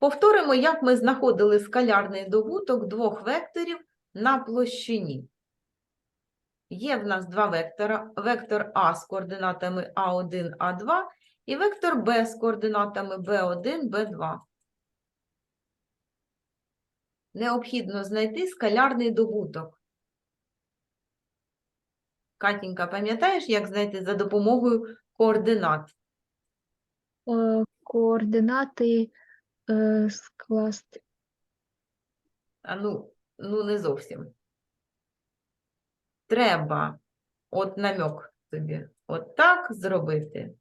Повторимо, як ми знаходили скалярний добуток двох векторів на площині. Є в нас два вектора: вектор А з координатами А1, А2 і вектор Б з координатами Б1, Б2. Необхідно знайти скалярний добуток. Катінька, пам'ятаєш, як знайти за допомогою координат? Е, Координати е, скласти. А ну, ну не зовсім. Треба, от намек тобі, от так зробити.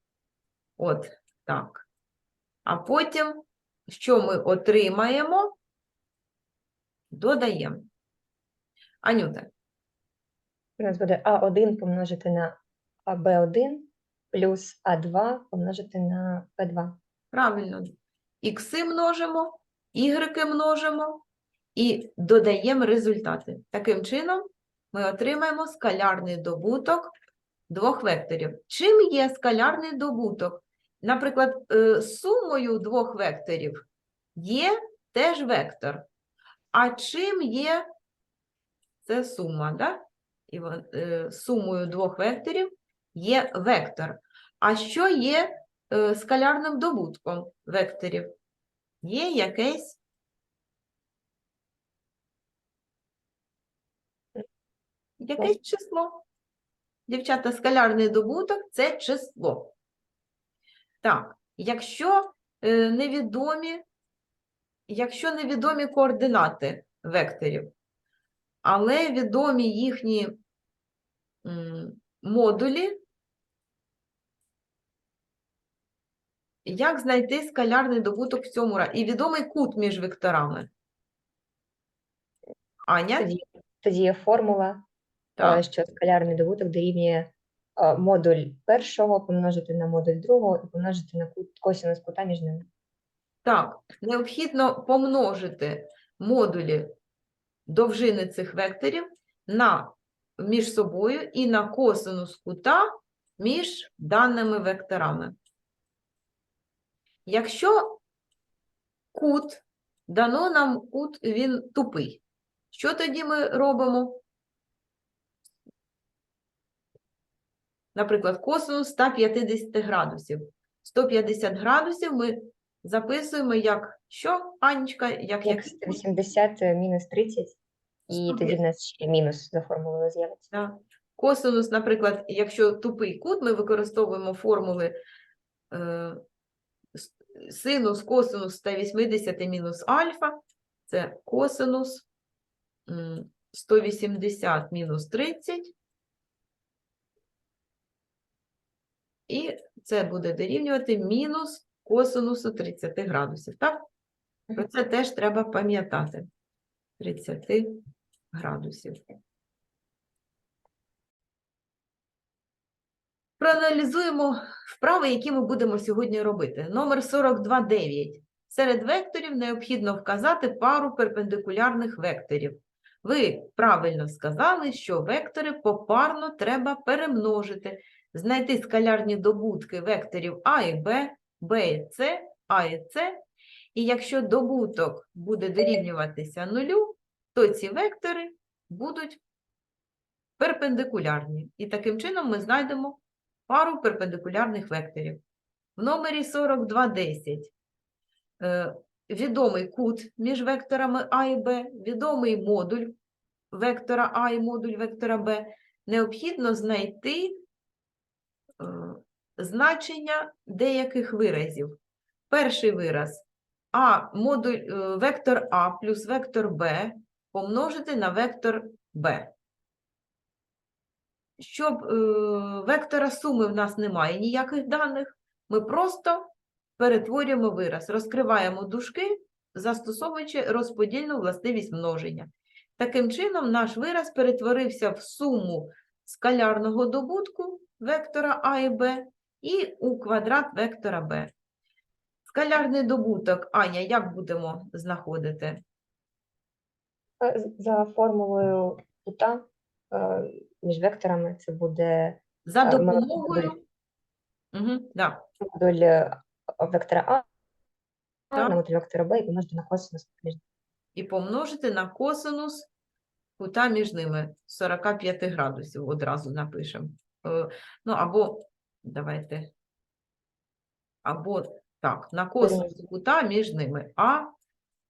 От так. А потім, що ми отримаємо, додаємо. Анюта, У нас буде А1 помножити на АБ1 плюс А2 помножити на Б2. правильно. Ікси множимо, ігреки множимо і додаємо результати. Таким чином, ми отримаємо скалярний добуток двох векторів. Чим є скалярний добуток? Наприклад, е, сумою двох векторів є теж вектор. А чим є це сума, да? І е, сумою двох векторів є вектор. А що є скалярним добутком векторів? Є якесь якесь число. Дівчата, скалярний добуток це число. Так, якщо е, невідомі, якщо невідомі координати векторів, але відомі їхні модулі, як знайти скалярний добуток в цьому разі? І відомий кут між векторами. Аня? Тоді, тоді є формула, е, Так. що скалярний добуток дорівнює е, модуль першого помножити на модуль другого і помножити на кут, косинус кута між ними. Так, необхідно помножити модулі довжини цих векторів на, між собою і на косинус кута між даними векторами. Якщо кут, дано нам кут, він тупий, що тоді ми робимо? Наприклад, косинус 150 градусів. 150 градусів ми записуємо як що, Анечка, як, Як як 180 мінус 30, і тоді в нас ще мінус за формулою з'явиться. Да. Косинус, наприклад, якщо тупий кут, ми використовуємо формули е, синус, косинус 180 мінус альфа, це косинус 180 мінус 30. І це буде дорівнювати мінус косинусу 30 градусів. Так? Про це теж треба пам'ятати. 30 градусів. Проаналізуємо вправи, які ми будемо сьогодні робити. Номер 42.9. Серед векторів необхідно вказати пару перпендикулярних векторів. Ви правильно сказали, що вектори попарно треба перемножити, знайти скалярні добутки векторів А і Б, Б і С, А і С. І якщо добуток буде дорівнюватися нулю, то ці вектори будуть перпендикулярні. І таким чином ми знайдемо пару перпендикулярних векторів. В номері 4210 е, відомий кут між векторами А і Б, відомий модуль вектора А і модуль вектора Б. Необхідно знайти е, значення деяких виразів. Перший вираз а, модуль, е, вектор А плюс вектор Б помножити на вектор Б. Щоб е, вектора суми в нас немає ніяких даних, ми просто перетворюємо вираз, розкриваємо дужки, застосовуючи розподільну властивість множення. Таким чином, наш вираз перетворився в суму скалярного добутку вектора А і Б і у квадрат вектора Б. Скалярний добуток, Аня, як будемо знаходити? Е, За формулою кута е, між векторами це буде За Е, ми допомогою. Угу, да. модуль е, вектора А Так. на модуль вектора b і помножити на косинус між і помножити на косинус кута між ними 45 градусів одразу напишемо. Е, Ну, або давайте. Або так, на косинус кута між ними А,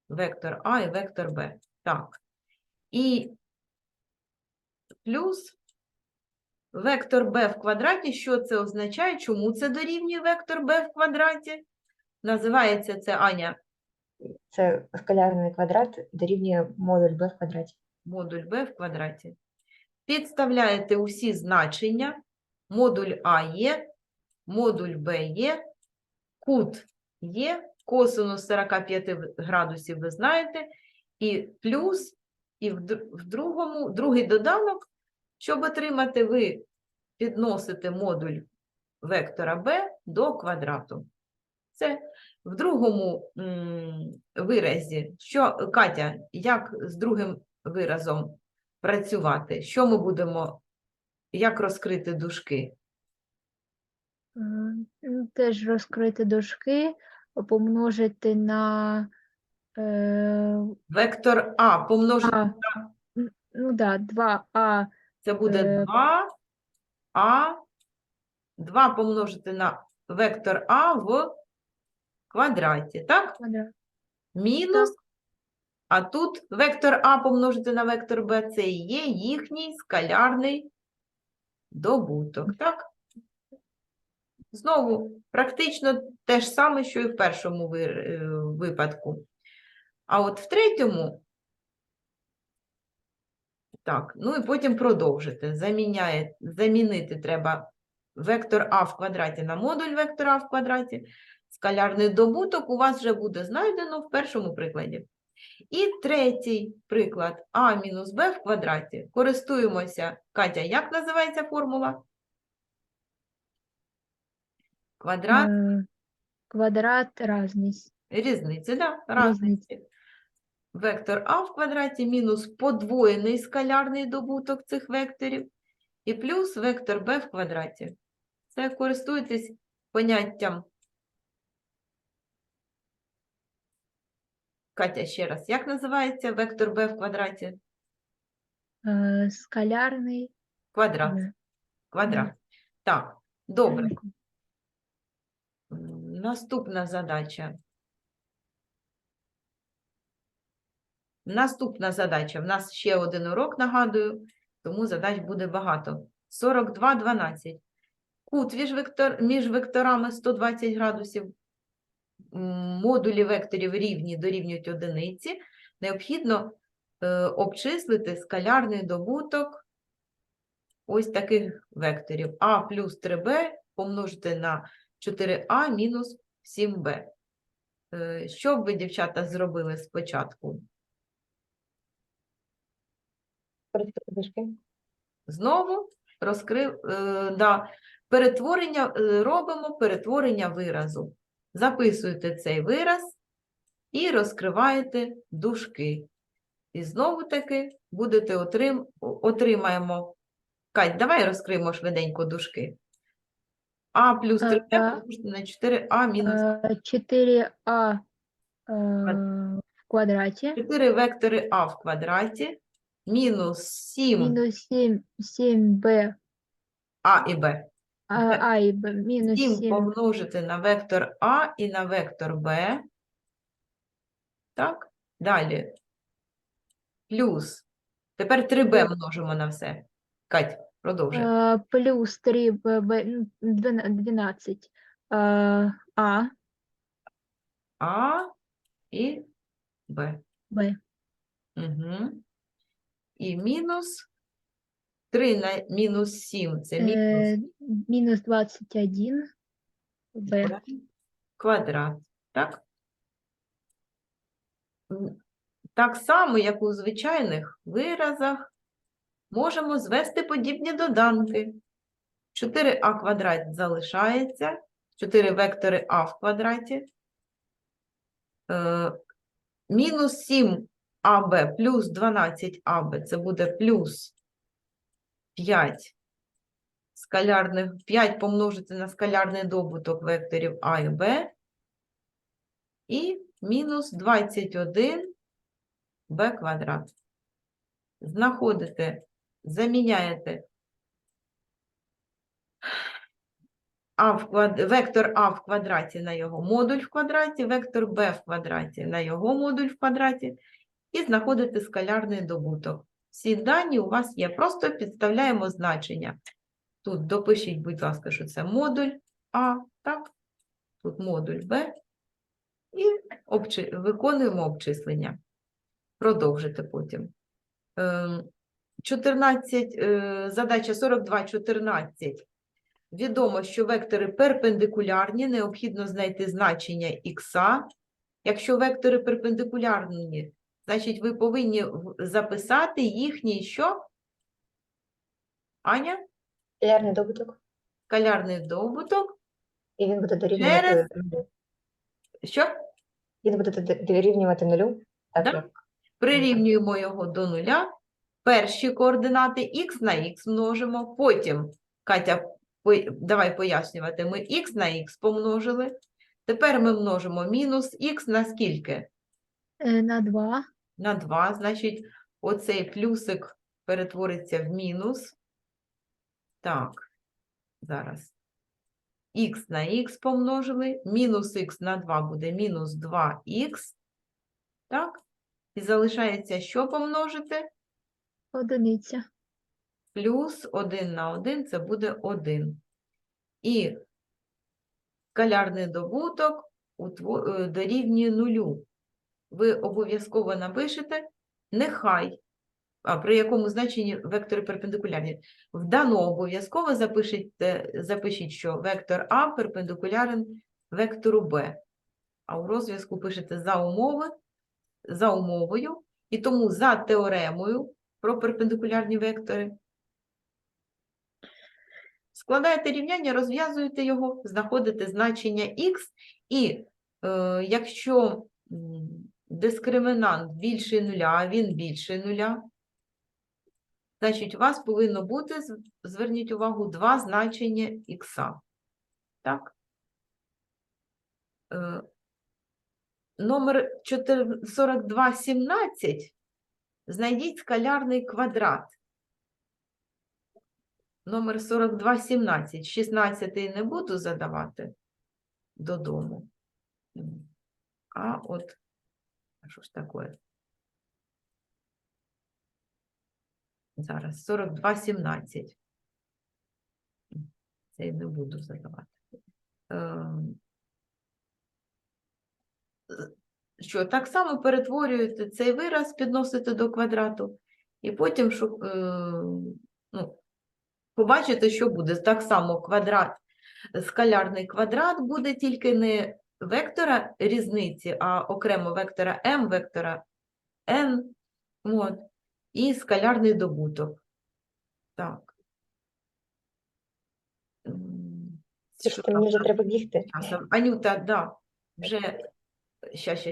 вектор А і вектор Б. Так. І плюс вектор b в квадраті. Що це означає? Чому це дорівнює вектор b в квадраті? Називається це Аня Це скалярний квадрат дорівнює модуль b в квадраті. модуль b в квадраті. Підставляєте усі значення. Модуль А є, модуль Б є, кут є, косинус 45 градусів ви знаєте, і плюс, і в другому, другий доданок, щоб отримати, ви підносите модуль вектора b до квадрату. Це в другому виразі. Що, Катя, як з другим виразом працювати? Що ми будемо, як розкрити дужки? Е, Теж розкрити дужки, помножити на е, Вектор А помножити, А, н- ну да, 2а це буде е, 2, А, 2 помножити на вектор А в квадраті, так? квадрат. Мінус, а тут вектор А помножити на вектор Б, це і є їхній скалярний добуток, так? Знову, практично те ж саме, що і в першому е, випадку. А от в третьому, так, ну і потім продовжити. Заміняє, замінити треба вектор А в квадраті на модуль вектора А в квадраті. Скалярний добуток у вас вже буде знайдено в першому прикладі. І третій приклад А мінус Б в квадраті. Користуємося, Катя, як називається формула? Квадрат Квадрат різниці, да? Різниці. Вектор А в квадраті мінус подвоєний скалярний добуток цих векторів і плюс вектор Б в квадраті. Це користуйтесь поняттям. Катя, ще раз, як називається вектор Б в квадраті? Е, Скалярний. Квадрат. Квадрат. Так, добре. Наступна задача. Наступна задача. В нас ще один урок, нагадую, тому задач буде багато. 42,12. Кут між, вектор, між векторами 120 градусів. Модулі векторів рівні дорівнюють одиниці. Необхідно е, обчислити скалярний добуток ось таких векторів. А плюс 3b помножити на 4а мінус 7b. Е, Що б ви, дівчата, зробили спочатку? Користуйте. Знову розкрив, е, да, перетворення, е, робимо перетворення виразу. Записуєте цей вираз і розкриваєте дужки. І знову таки будете отрим, отримаємо. Кать, давай розкриємо швиденько дужки. А плюс 3 Е, на 4а мінус е, 4а е, в квадраті. 4 вектори а в квадраті мінус 7 Мінус 7, 7b, а і б. а, Б. а і b, мінус 7 7 помножити на вектор А і на вектор Б. Так, далі. Плюс. Тепер 3b множимо на все. Кать, продовжуй. е, плюс 3b, 12 е, а, А і Б. b. Угу і мінус 3 на мінус 7 це мінус мінус 21 b квадрат, так? Так само, як у звичайних виразах, можемо звести подібні доданки. 4а квадрат залишається, 4 вектори а в квадраті. Е, мінус 7 АБ плюс 12 АБ це буде плюс 5 скалярних, 5 помножити на скалярний добуток векторів А і Б, і мінус 21 Б квадрат. Знаходите, заміняєте а в квад... Вектор А в квадраті на його модуль в квадраті, вектор Б в квадраті на його модуль в квадраті і знаходите скалярний добуток. Всі дані у вас є. Просто підставляємо значення. Тут допишіть, будь ласка, що це модуль А, так? Тут модуль Б. І обчи... виконуємо обчислення. Продовжите потім. Ем, 14, е, задача 42, 14. Відомо, що вектори перпендикулярні, необхідно знайти значення х. Якщо вектори перпендикулярні, значить ви повинні записати їхній що? Аня? Скалярний добуток. Скалярний добуток. І він буде дорівнювати Через- нулю. Що? Він буде дорівнювати нулю. Так, Да. як Прирівнюємо його до нуля. Перші координати х на х множимо. Потім, Катя, давай пояснювати, ми х на х помножили. Тепер ми множимо мінус х на скільки? Е, На 2. На 2. Значить, оцей плюсик перетвориться в мінус. Так, зараз. х на х помножили. Мінус х на 2 буде мінус 2х. Так? І залишається що помножити? Одиниця. плюс 1 на 1 це буде 1. І скалярний добуток е, дорівнює нулю. Ви обов'язково напишете нехай, при якому значенні вектори перпендикулярні. В дано обов'язково е, запишіть, що вектор А перпендикулярен вектору Б. А у розв'язку пишете за умови, за умовою, і тому за теоремою про перпендикулярні вектори Складаєте рівняння, розв'язуєте його, знаходите значення х, і е, якщо дискримінант більше нуля, а він більше нуля, значить у вас повинно бути, зверніть увагу, два значення х. Так? Е, номер 4 4217 знайдіть скалярний квадрат. Номер 4217. 16 не буду задавати додому. А от, що ж таке? Зараз 4217. М, Це не буду задавати. Ем, Що, так само перетворюєте цей вираз, підносите до квадрату, і потім шу- е, ну, побачите, що буде. Так само квадрат, скалярний квадрат буде тільки не вектора різниці, а окремо вектора m, вектора n, от, і скалярний добуток. Так. Що мені вже треба бігти. Анюта, да, вже ща, ща, ща.